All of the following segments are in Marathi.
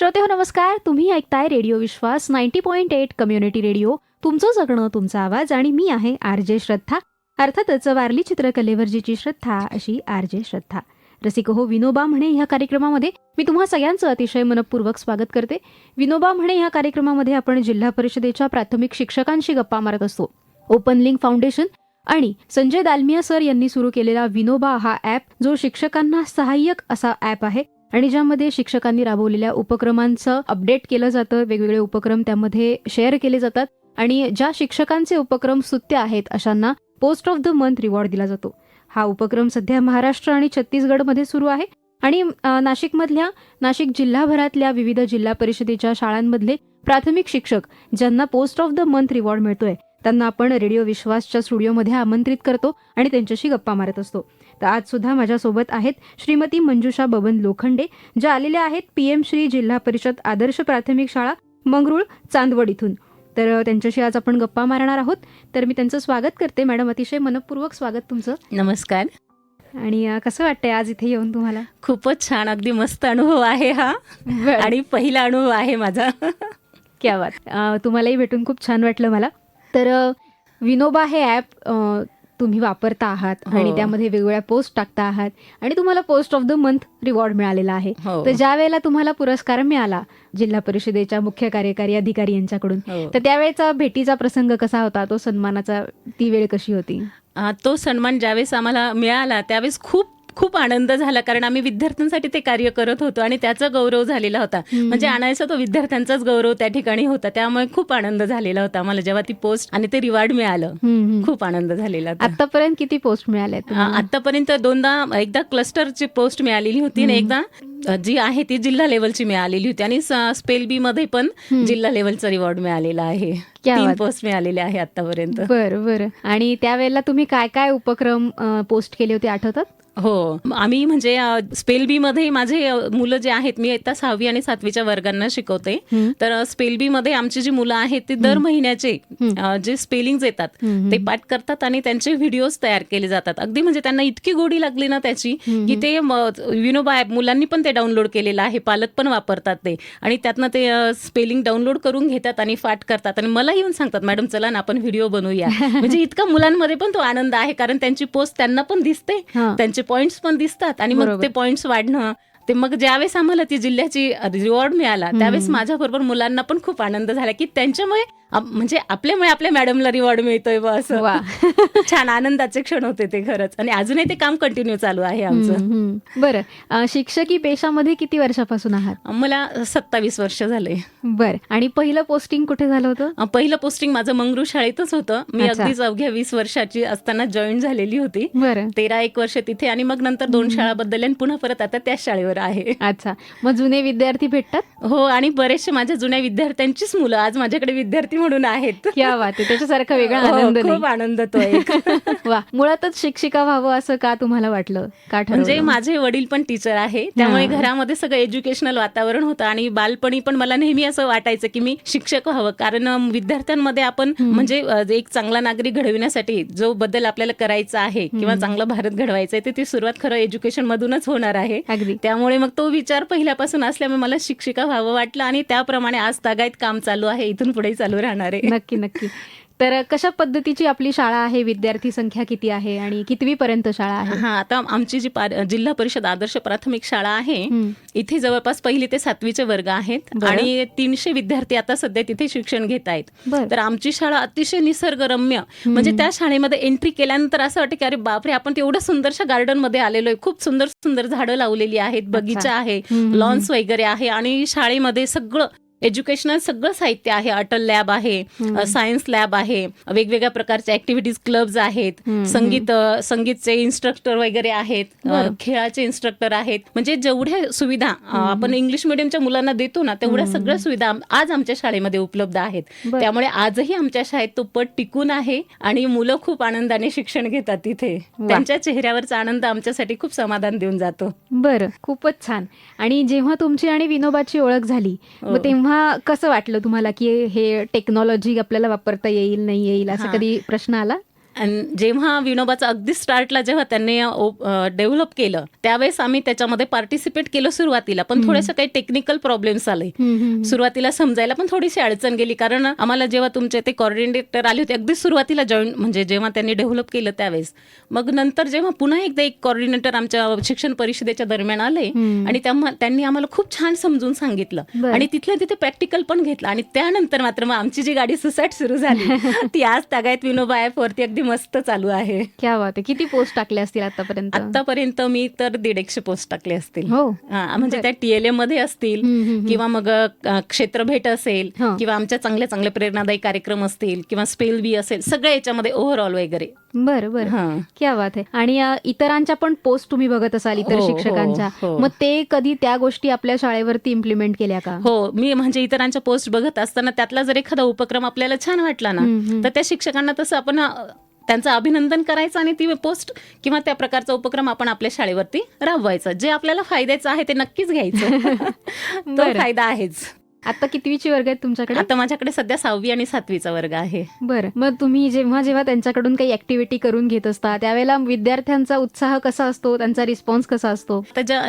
श्रोते हो नमस्कार. तुम्ही ऐकताय radio Vishwas ninety point eight community radio. तुमचं जगणं तुमचा आवाज आणि मी आहे आर जे श्रद्धा. अर्थातच वारली चित्रकलेवरजीची श्रद्धा अशी आर जे श्रद्धा. रसिक हो विनोबा म्हणे ह्या कार्यक्रमामध्ये मी तुम्हा सगळ्यांचं अतिशय मनपूर्वक स्वागत करते. विनोबा म्हणे ह्या कार्यक्रमामध्ये आपण जिल्हा परिषदेच्या प्राथमिक शिक्षकांशी गप्पा मारत असतो. ओपन लिंक फाउंडेशन आणि संजय दालमिया सर यांनी सुरू केलेला विनोबा हा ॲप जो शिक्षकांना सहाय्यक असा ॲप आहे. आणि ज्यामध्ये शिक्षकांनी राबवलेल्या उपक्रमांचं अपडेट केलं जातं वेगवेगळे उपक्रम त्यामध्ये शेअर केले जातात आणि ज्या शिक्षकांचे उपक्रम सुत्य आहेत अशांना post of the month reward दिला जातो. हा उपक्रम सध्या महाराष्ट्र आणि छत्तीसगडमध्ये सुरू आहे आणि नाशिकमधल्या नाशिक जिल्हाभरातल्या विविध जिल्हा परिषदेच्या शाळांमधले प्राथमिक शिक्षक ज्यांना post of the month reward मिळतोय त्यांना आपण रेडिओ विश्वासच्या स्टुडिओमध्ये आमंत्रित करतो आणि त्यांच्याशी गप्पा मारत असतो. तर आज सुद्धा माझ्यासोबत आहेत श्रीमती मंजुषा बबन लोखंडे ज्या आलेल्या आहेत पी एम श्री जिल्हा परिषद आदर्श प्राथमिक शाळा मंगरुळ चांदवड इथून. तर त्यांच्याशी आज आपण गप्पा मारणार आहोत. तर मी त्यांचं स्वागत करते. मॅडम अतिशय मनपूर्वक स्वागत तुमचं. नमस्कार. आणि कसं वाटतंय आज इथे येऊन तुम्हाला? खूपच छान. अगदी मस्त अनुभव आहे हा. आणि पहिला अनुभव आहे माझा. क्या बात. तुम्हालाही भेटून खूप छान वाटलं मला. तर विनोबा हे ॲप तुम्ही वापरता आहात हो. आणि त्यामध्ये वेगवेगळ्या पोस्ट टाकता आहात आणि तुम्हाला post of the month reward मिळालेला आहे हो तर ज्या वेळेला तुम्हाला पुरस्कार मिळाला जिल्हा परिषदेच्या मुख्य कार्यकारी अधिकारी यांच्याकडून हो. तर त्यावेळेचा भेटीचा प्रसंग कसा होता तो सन्मानाचा ती वेळ कशी होती तो सन्मान ज्यावेळेस आम्हाला मिळाला त्यावेळेस खूप खूप आनंद झाला कारण आम्ही विद्यार्थ्यांसाठी ते कार्य करत होतो आणि त्याचा गौरव झालेला होता. म्हणजे आणायचा तो विद्यार्थ्यांचाच गौरव त्या ठिकाणी होता. त्यामुळे खूप आनंद झालेला होता आम्हाला. जेव्हा ती पोस्ट आणि ते रिवॉर्ड मिळालं. खूप आनंद झालेला आतापर्यंत किती पोस्ट मिळाल्या आतापर्यंत दोनदा एकदा क्लस्टरची पोस्ट मिळालेली होती आणि एकदा जी आहे ती जिल्हा लेवलची मिळालेली होती आणि स्पेल बी मध्ये पण. जिल्हा लेवलचा रिवॉर्ड मिळालेला आहे तीन. पोस्ट मिळालेले आहे आतापर्यंत बरं बरं आणि त्यावेळेला तुम्ही काय काय उपक्रम पोस्ट केले होते आठवतात हो आम्ही म्हणजे स्पेल बी मध्ये माझे मुलं जे आहेत मी आता सहावी आणि सातवीच्या वर्गांना शिकवते. तर स्पेल बी मध्ये आमची जी मुलं आहेत ती दर महिन्याचे जे स्पेलिंग येतात. ते पाठ करतात आणि त्यांचे व्हिडिओज तयार केले जातात अगदी म्हणजे त्यांना इतकी गोडी लागली ना त्याची. की ते विनोबा ॲप मुलांनी पण ते डाउनलोड केलेलं आहे. पालक पण वापरतात ते. आणि त्यातनं ते स्पेलिंग डाउनलोड करून घेतात आणि पाठ करतात. आणि मला येऊन सांगतात मॅडम चला ना आपण व्हिडिओ बनवूया. म्हणजे इतका मुलांमध्ये पण तो आनंद आहे. कारण त्यांची पोस्ट त्यांना पण दिसते. त्यांचे पॉइंट्स पण दिसतात. आणि मग. ते पॉइंट्स वाढणं ते मग ज्यावेळेस आम्हाला ती जिल्ह्याची रिवॉर्ड मिळाला त्यावेळेस माझ्याबरोबर मुलांना पण खूप आनंद झाला की त्यांच्यामुळे म्हणजे आपल्यामुळे आपल्या मॅडमला रिवॉर्ड मिळतोय बा असं. वा. छान आनंदाचे क्षण होते ते खरंच. आणि अजूनही ते काम कंटिन्यू चालू आहे आमचं. बरं. शिक्षकी पेशामध्ये किती वर्षापासून आहात? मला सत्तावीस वर्ष झाले. बर. आणि पहिलं पोस्टिंग कुठे झालं होतं? पहिलं पोस्टिंग माझं मंगरू शाळेतच होतं. मी. अगदीच अवघ्या वीस वर्षाची असताना जॉईन झालेली होती. बरं. तेरा एक वर्ष तिथे आणि मग नंतर दोन शाळा बदलल्या आणि पुन्हा परत आता त्याच शाळेवर आहे. अच्छा. मग जुने विद्यार्थी भेटतात? हो आणि बरेचसे माझ्या जुन्या विद्यार्थ्यांचीच मुलं आज माझ्याकडे विद्यार्थी म्हणून आहेत. क्या बात आहे. त्याच्यासारखा वेगळा हो, आनंद खूप आनंद तो एक. वा. मुळातच शिक्षिका व्हावं असं का तुम्हाला वाटलं? का म्हणजे? माझे वडील पण टीचर आहे. त्यामुळे हा. घरामध्ये सगळं एज्युकेशनल वातावरण होतं आणि बालपणी पण मला नेहमी असं वाटायचं की मी शिक्षक व्हावं. कारण विद्यार्थ्यांमध्ये आपण म्हणजे अं, एक चांगला नागरिक घडविण्यासाठी जो बदल आपल्याला करायचा आहे किंवा चांगला भारत घडवायचा आहे तर ती सुरुवात खरं एज्युकेशन मधूनच होणार आहे. अगदी. त्यामुळे मग तो विचार पहिल्यापासून असल्यामुळे मला शिक्षिका व्हावं वाटलं आणि त्याप्रमाणे आज तागायत काम चालू आहे इथून पुढे चालू राहणार आहे. नक्की नक्की. तर कशा पद्धतीची आपली शाळा आहे विद्यार्थी संख्या किती आहे आणि कितवी पर्यंत शाळा आहे हा आता आमची जी जिल्हा परिषद आदर्श प्राथमिक शाळा आहे. इथे जवळपास पहिली ते सातवीचे वर्ग आहेत. आणि तीनशे विद्यार्थी आता सध्या तिथे शिक्षण घेत आहेत. तर आमची शाळा अतिशय निसर्गरम्य म्हणजे त्या शाळेमध्ये एंट्री केल्यानंतर असं वाटतं की अरे बापरे आपण तेवढं सुंदरशा गार्डनमध्ये आलेलो आहे खूप सुंदर सुंदर झाडं लावलेली आहेत बगीचा आहे. लॉन्स वगैरे आहे आणि शाळेमध्ये सगळं एज्युकेशनल सगळं साहित्य आहे अटल लॅब आहे सायन्स लॅब आहे वेगवेगळ्या प्रकारचे ऍक्टिव्हिटीज क्लब्स आहेत संगीत संगीतचे इन्स्ट्रक्टर वगैरे आहेत. खेळाचे इन्स्ट्रक्टर आहेत. म्हणजे जेवढ्या सुविधा आपण इंग्लिश मिडियमच्या मुलांना देतो ना तेवढ्या सगळ्या सुविधा आज आमच्या शाळेमध्ये उपलब्ध आहेत. त्यामुळे आजही आमच्या शाळेत तो पट टिकून आहे आणि मुलं खूप आनंदाने शिक्षण घेतात तिथे. त्यांच्या चेहऱ्यावरचा आनंद आमच्यासाठी खूप समाधान देऊन जातो. बरं खूपच छान. आणि जेव्हा तुमची आणि विनोबाची ओळख झाली हो. तेव्हा कसं वाटलं तुम्हाला की हे टेक्नॉलॉजी आपल्याला वापरता येईल नाही येईल असं. कधी प्रश्न आला आणि जेव्हा विनोबाचं अगदी स्टार्टला जेव्हा त्यांनी डेव्हलप केलं त्यावेळेस आम्ही त्याच्यामध्ये पार्टिसिपेट केलं सुरुवातीला. पण थोडेसे काही टेक्निकल प्रॉब्लेम्स आले. सुरुवातीला समजायला पण थोडीशी अडचण गेली. कारण आम्हाला जेव्हा तुमचे ते कॉर्डिनेटर आले होते अगदी सुरुवातीला जॉईन म्हणजे जेव्हा त्यांनी डेव्हलप केलं त्यावेळेस. मग नंतर जेव्हा पुन्हा एकदा एक कॉर्डिनेटर आमच्या शिक्षण परिषदेच्या दरम्यान आले. आणि त्यांनी आम्हाला खूप छान समजून सांगितलं. आणि तिथल्या तिथे प्रॅक्टिकल पण घेतलं. आणि त्यानंतर मात्र मग आमची जी गाडी सुसाट सुरू झाली ती आज तागायत विनोबा ऍप वरती अगदी मस्त चालू आहे. क्या बात आहे. किती पोस्ट टाकले असतील आतापर्यंत? आतापर्यंत मी तर दीड एकशे पोस्ट टाकले असतील. हो. म्हणजे त्या टीएलए मध्ये असतील. किंवा मग क्षेत्र भेट असेल हा. किंवा आमच्या चांगले चांगले प्रेरणादायी कार्यक्रम असतील किंवा स्पेल बी असेल सगळ्या याच्यामध्ये ओव्हरऑल वगैरे. बरं बरं. क्या बात आहे. आणि इतरांच्या पण पोस्ट तुम्ही बघत असाल इतर हो, शिक्षकांच्या. मग ते कधी त्या गोष्टी आपल्या शाळेवरती इम्प्लिमेंट केल्या का? हो मी म्हणजे इतरांच्या पोस्ट बघत असताना त्यातला जर एखादा उपक्रम आपल्याला छान वाटला ना. तर त्या शिक्षकांना तसं आपण त्यांचं अभिनंदन करायचं आणि ती पोस्ट किंवा त्या प्रकारचा उपक्रम आपण आपल्या शाळेवरती राबवायचा. जे आपल्याला फायद्याचं आहे ते नक्कीच घ्यायचं. तो. फायदा आहेच. आता कितवीची वर्ग आहेत तुमच्याकडे? आता माझ्याकडे सध्या सहावी आणि सातवीचा वर्ग आहे. बरं मग तुम्ही जेव्हा जेव्हा त्यांच्याकडून काही ऍक्टिव्हिटी करून घेत असता त्यावेळेला विद्यार्थ्यांचा उत्साह कसा असतो? त्यांचा रिस्पॉन्स कसा असतो? तर ज्या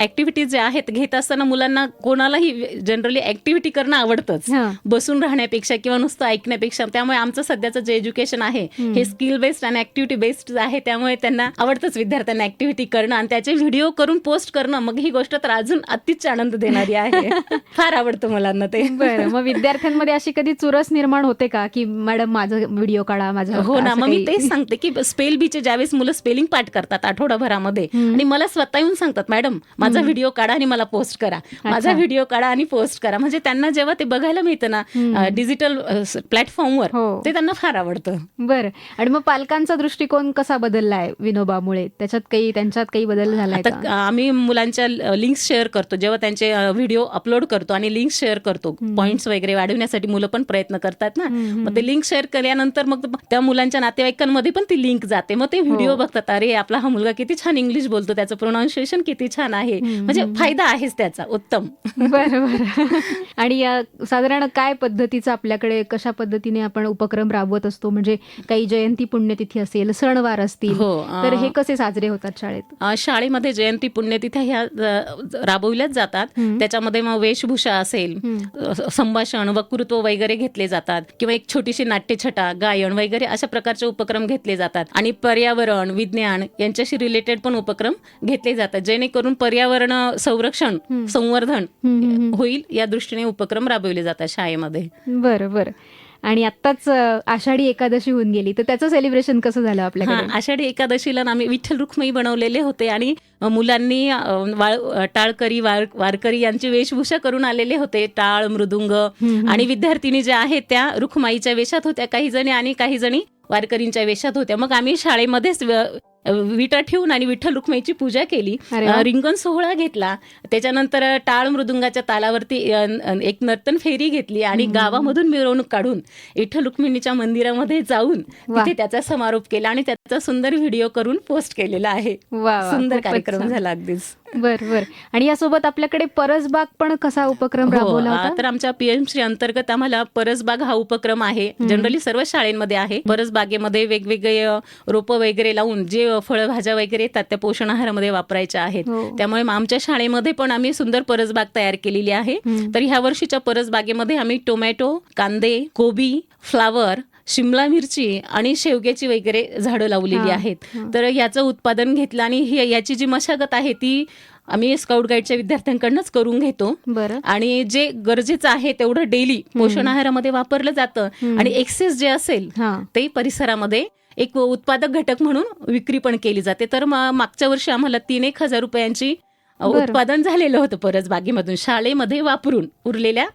ऍक्टिव्हिटीज ज्या आहेत घेत असताना मुलांना कोणालाही जनरली ऍक्टिव्हिटी करणं आवडतंच. बसून राहण्यापेक्षा किंवा नुसतं ऐकण्यापेक्षा. त्यामुळे आमचं सध्याचं जे एज्युकेशन आहे. हे स्किल बेस्ड आणि ऍक्टिव्हिटी बेस्ड आहे. त्यामुळे त्यांना आवडतंच विद्यार्थ्यांना ऍक्टिव्हिटी करणं आणि त्याचे व्हिडिओ करून पोस्ट करणं. मग ही गोष्ट तर अजून अतिच आनंद देणारी आहे. फार आवडतं मुलांना ते. बरं मग विद्यार्थ्यांमध्ये अशी कधी चुरस निर्माण होते का? की मॅडम माझा व्हिडिओ काढा माझा हो ना मग मी तेच सांगते की स्पेल बीचे ज्यावेळेस मुलं स्पेलिंग पाठ करतात आठवडाभरामध्ये. आणि मला स्वतः येऊन सांगतात मॅडम माझा व्हिडिओ काढा आणि मला पोस्ट करा. माझा. व्हिडिओ काढा आणि पोस्ट करा. म्हणजे त्यांना जेव्हा ते बघायला मिळतं ना. डिजिटल प्लॅटफॉर्मवर हो. ते त्यांना फार आवडतं. बरं. आणि मग पालकांचा दृष्टिकोन कसा बदललाय विनोबामुळे? त्याच्यात काही त्यांच्यात काही बदल का? आम्ही मुलांच्या लिंक्स शेअर करतो. जेव्हा त्यांचे व्हिडिओ अपलोड करतो आणि लिंक शेअर करतो. पॉईंट्स वगैरे वाढवण्यासाठी मुलं पण प्रयत्न करतात ना. मग ते लिंक शेअर केल्यानंतर मग त्या मुलांच्या नातेवाईकांमध्ये पण ती लिंक जाते. मग ते व्हिडिओ हो. बघतात अरे आपला हा मुलगा किती छान इंग्लिश बोलतो. त्याचं प्रोनाऊन्सिएशन किती छान आहे. म्हणजे. फायदा आहेच त्याचा उत्तम. बरं बरं आणि साधारण काय पद्धतीचं आपल्याकडे कशा पद्धतीने आपण उपक्रम राबवत असतो? म्हणजे काही जयंती पुण्यतिथी असेल सणवार असतील हो, तर हे कसे साजरे होतात शाळेत? शाळेमध्ये जयंती पुण्यतिथ्या ह्या राबवल्याच जातात. त्याच्यामध्ये मग वेशभूषा असेल संभाषण वक्तृत्व वगैरे घेतले जातात. किंवा एक छोटीशी नाट्यछटा गायन वगैरे अशा प्रकारचे उपक्रम घेतले जातात. आणि पर्यावरण विज्ञान यांच्याशी रिलेटेड पण उपक्रम घेतले जातात. जेणेकरून पर्यावरण संरक्षण. संवर्धन. होईल या दृष्टीने उपक्रम राबवले जातात शाळेमध्ये. बरं बरं. आणि आत्ताच आषाढी एकादशी होऊन गेली. तर त्याचं सेलिब्रेशन कसं झालं आपल्याकडे? आषाढी एकादशीला आम्ही विठ्ठल रुक्मिणी बनवलेले होते आणि मुलांनी वाळ टाळकरी वार वारकरी यांची वेशभूषा करून आलेले होते. टाळ मृदुंग. आणि विद्यार्थिनी ज्या आहेत त्या रुखमाईच्या वेशात होत्या. काही जणी आणि काही जणी वारकरींच्या वेशात होत्या. मग आम्ही शाळेमध्येच विटा ठेवून आणि विठ्ठल रुक्माईची पूजा केली. रिंगण सोहळा घेतला. त्याच्यानंतर टाळ मृदुंगाच्या तालावरती एक नर्तन फेरी घेतली आणि गावामधून मिरवणूक काढून विठ्ठल रुक्मिणीच्या मंदिरामध्ये जाऊन. तिथे त्याचा समारोप केला आणि त्याचा सुंदर व्हिडिओ करून पोस्ट केलेला आहे. सुंदर कार्यक्रम. झाला अगदीच. बर बर. आणि यासोबत आपल्याकडे परसबाग पण कसा उपक्रम हो, राबवला तर आमच्या पीएमसी अंतर्गत आम्हाला परसबाग हा उपक्रम आहे. जनरली सर्व शाळेमध्ये आहे. परसबागेमध्ये वेगवेगळे रोपं वगैरे लावून जे फळभाज्या वगैरे येतात त्या पोषण आहारामध्ये वापरायच्या आहेत हो. त्यामुळे आमच्या शाळेमध्ये पण आम्ही सुंदर परसबाग तयार केलेली आहे. तर ह्या वर्षीच्या परसबागेमध्ये आम्ही टोमॅटो कांदे कोबी फ्लावर शिमला मिरची आणि शेवग्याची वगैरे झाडं लावलेली आहेत. तर याचं उत्पादन घेतलं आणि याची जी मशागत आहे ती आम्ही स्काउट गाईडच्या विद्यार्थ्यांकडनंच करून घेतो बरं आणि जे गरजेचं आहे तेवढं डेली पोषण आहारामध्ये वापरलं जातं. आणि एक्सेस जे असेल ते परिसरामध्ये एक उत्पादक घटक म्हणून विक्री पण केली जाते. तर मागच्या वर्षी आम्हाला तीन एक हजार रुपयांची उत्पादन झालेलं होतं परस बागेमधून शाळेमध्ये वापरून उरलेल्या.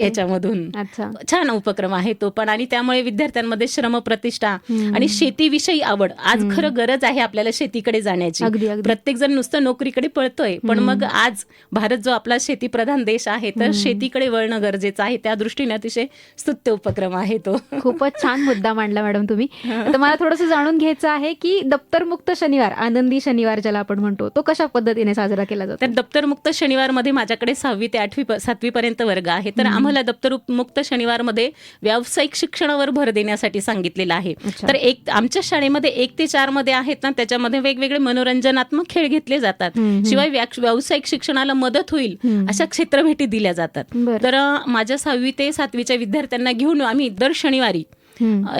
याच्यामधून. अच्छा. छान उपक्रम आहे तो पण. आणि त्यामुळे विद्यार्थ्यांमध्ये श्रमप्रतिष्ठा हम्म. आणि शेतीविषयी आवड. आज. खरं गरज आहे आपल्याला शेतीकडे जाण्याची. प्रत्येक जण नुसतं नोकरीकडे पळतोय. पण. मग आज भारत जो आपला शेतीप्रधान देश आहे तर. शेतीकडे वळणं गरजेचं आहे. त्या दृष्टीने अतिशय स्तुत्य उपक्रम आहे तो. खूपच छान मुद्दा मांडला मॅडम तुम्ही. तर मला थोडंसं जाणून घ्यायचं आहे की दप्तरमुक्त शनिवार आनंदी शनिवार ज्याला आपण म्हणतो तो कशा पद्धतीने साजरा केला केला जातो तर दप्तरमुक्त शनिवारमध्ये माझ्याकडे सहावी ते आठवी सातवी पर्यंत वर्ग आहे तर आम्हाला दप्तरमुक्त शनिवारमध्ये व्यावसायिक शिक्षणावर भर देण्यासाठी सांगितलेलं आहे. तर एक आमच्या शाळेमध्ये एक ते चारमध्ये आहेत ना त्याच्यामध्ये वेगवेगळे मनोरंजनात्मक खेळ घेतले जातात. शिवाय व्या- व्यावसायिक शिक्षणाला मदत होईल. अशा क्षेत्रभेटी दिल्या जातात. तर माझ्या सहावी ते सातवीच्या विद्यार्थ्यांना घेऊन आम्ही दर शनिवारी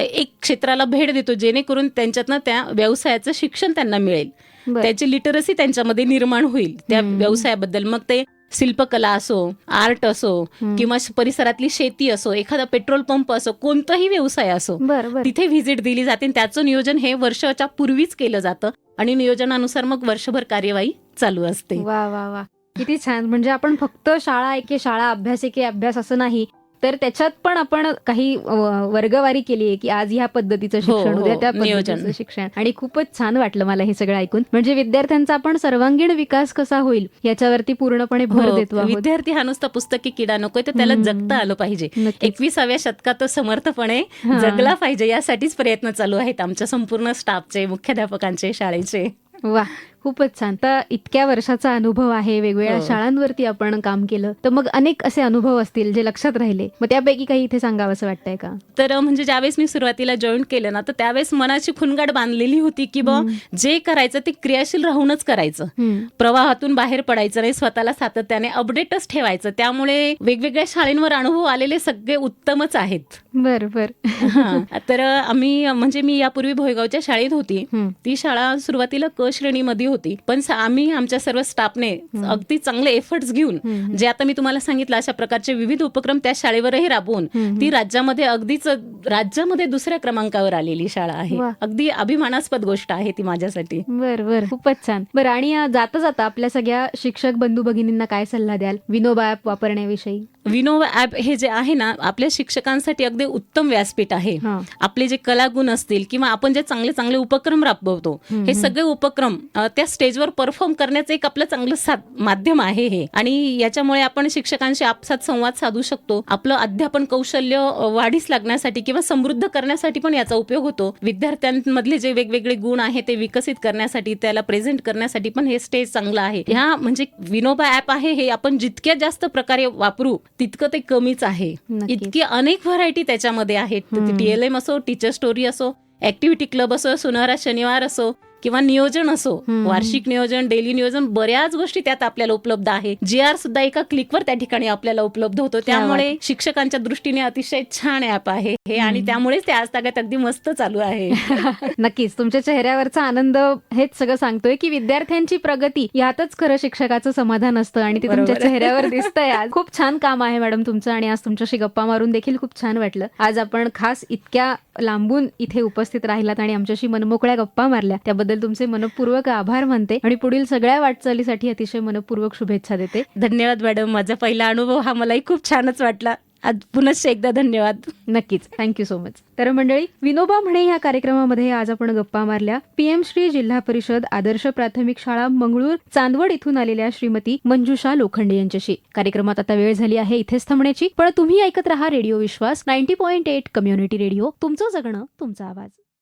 एक क्षेत्राला भेट देतो जेणेकरून त्यांच्यातनं त्या व्यवसायाचं शिक्षण त्यांना मिळेल. त्याची लिटरसी त्यांच्यामध्ये निर्माण होईल त्या. व्यवसायाबद्दल. मग ते शिल्पकला असो आर्ट असो. किंवा परिसरातली शेती असो एखादा पेट्रोल पंप असो कोणताही व्यवसाय असो तिथे व्हिजिट दिली जाते. त्याचं नियोजन हे वर्षाच्या पूर्वीच केलं जातं. आणि नियोजनानुसार मग वर्षभर कार्यवाही चालू असते. वा वा वा. किती छान. म्हणजे आपण फक्त शाळा एके शाळा अभ्यास एके अभ्यास असं नाही. तर त्याच्यात पण आपण काही वर्गवारी केली आहे की आज ह्या पद्धतीचं शिक्षण हो, उद्या त्या. पद्धतीचं शिक्षण आणि खूपच छान वाटलं मला हे सगळं ऐकून म्हणजे विद्यार्थ्यांचा आपण सर्वांगीण विकास कसा होईल याच्यावरती पूर्णपणे भर हो, देतो विद्यार्थी हा नुसता पुस्तकी किडा नकोय तर त्याला. जगता आलं पाहिजे. एकविसाव्या शतकात तो समर्थपणे हा. जगला पाहिजे यासाठीच प्रयत्न चालू आहेत आमच्या संपूर्ण स्टाफचे मुख्याध्यापकांचे शाळेचे वा खूपच छान. तर इतक्या वर्षाचा अनुभव आहे वेगवेगळ्या हो. शाळांवरती आपण काम केलं तर मग अनेक असे अनुभव असतील जे लक्षात राहिले. मग त्यापैकी काही इथे सांगावं असं वाटतंय का? तर म्हणजे ज्यावेळेस मी सुरुवातीला जॉईन केलं ना तर त्यावेळेस मनाची खुणगाड बांधलेली होती की बा जे करायचं ते क्रियाशील राहूनच करायचं. प्रवाहातून बाहेर पडायचं नाही स्वतःला सातत्याने अपडेटच ठेवायचं. त्यामुळे वेगवेगळ्या शाळेंवर अनुभव आलेले सगळे उत्तमच आहेत. बर बर. हा. तर आम्ही म्हणजे मी यापूर्वी भोयगावच्या शाळेत होती. ती शाळा सुरुवातीला क श्रेणीमध्ये होती. पण आम्ही आमच्या सर्व स्टाफने अगदी चांगले एफर्ट्स घेऊन. जे आता मी तुम्हाला सांगितलं अशा प्रकारचे विविध उपक्रम त्या शाळेवरही राबवून. ती राज्यामध्ये अगदीच राज्यामध्ये दुसऱ्या क्रमांकावर आलेली शाळा आहे. अगदी अभिमानास्पद गोष्ट आहे ती माझ्यासाठी. बर बर. खूपच छान. बरं आणि जाता जाता आपल्या सगळ्या शिक्षक बंधू भगिनींना काय सल्ला द्याल? विनोबा ऍप वापरण्याविषयी? विनोवा ऍप हे जे आहे ना आपल्या शिक्षकांसाठी अगदी उत्तम व्यासपीठ आहे. आपले जे कलागुण असतील किंवा आपण जे चांगले चांगले उपक्रम राबवतो हे सगळे उपक्रम त्या स्टेजवर परफॉर्म करण्याचं एक आपलं चांगलं माध्यम आहे हे. आणि याच्यामुळे आपण शिक्षकांशी आपसात संवाद साधू शकतो. आपलं अध्यापन कौशल्य वाढीस लागण्यासाठी किंवा समृद्ध करण्यासाठी पण याचा उपयोग होतो. विद्यार्थ्यांमधले जे वेगवेगळे गुण आहे ते विकसित करण्यासाठी त्याला प्रेझेंट करण्यासाठी पण हे स्टेज चांगलं आहे. ह्या म्हणजे विनोबा ऍप आहे हे आपण जितक्या जास्त प्रकारे वापरू तितकं ते कमीच आहे. इतकी अनेक व्हरायटी त्याच्यामध्ये आहेत. टीएलएम असो टीचर स्टोरी असो ऍक्टिव्हिटी क्लब असो सुनहरा शनिवार असो किंवा नियोजन असो. वार्षिक नियोजन डेली नियोजन बऱ्याच गोष्टी त्यात आपल्याला उपलब्ध आहे जी आर सुद्धा एका क्लिकवर त्या ठिकाणी आपल्याला उपलब्ध होतो. त्यामुळे शिक्षकांच्या दृष्टीने अतिशय छान ऍप आहे. हे आणि त्यामुळेच ते आज तागात अगदी मस्त चालू आहे. नक्कीच. तुमच्या चेहऱ्यावरचा आनंद हेच सगळं सांगतोय की विद्यार्थ्यांची प्रगती यातच खरं शिक्षकाचं समाधान असतं आणि ते तुमच्या. चेहऱ्यावर दिसतंय आज. खूप छान काम आहे मॅडम तुमचं आणि आज तुमच्याशी गप्पा मारून देखील खूप छान वाटलं. आज आपण खास इतक्या लांबून इथे उपस्थित राहिलात आणि आमच्याशी मनमोकळ्या गप्पा मारल्या. त्याबद्दल तुमचे मनपूर्वक आभार मानते आणि पुढील सगळ्या वाटचालीसाठी अतिशय मनपूर्वक शुभेच्छा देते. धन्यवाद मॅडम. माझा पहिला अनुभव हा मलाही खूप छानच वाटला. आज पुनश्च एकदा धन्यवाद. नक्कीच. थँक्यू सो मच तर मंडळी विनोबा म्हणे या कार्यक्रमामध्ये आज आपण गप्पा मारल्या. पीएम श्री जिल्हा परिषद आदर्श प्राथमिक शाळा मंगळूर चांदवड इथून आलेल्या श्रीमती मंजुषा लोखंडे यांच्याशी. कार्यक्रमात आता वेळ झाली आहे इथेच थांबण्याची. पण तुम्ही ऐकत राहा radio Vishwas ninety point eight community radio. तुमचं जगणं तुमचा आवाज.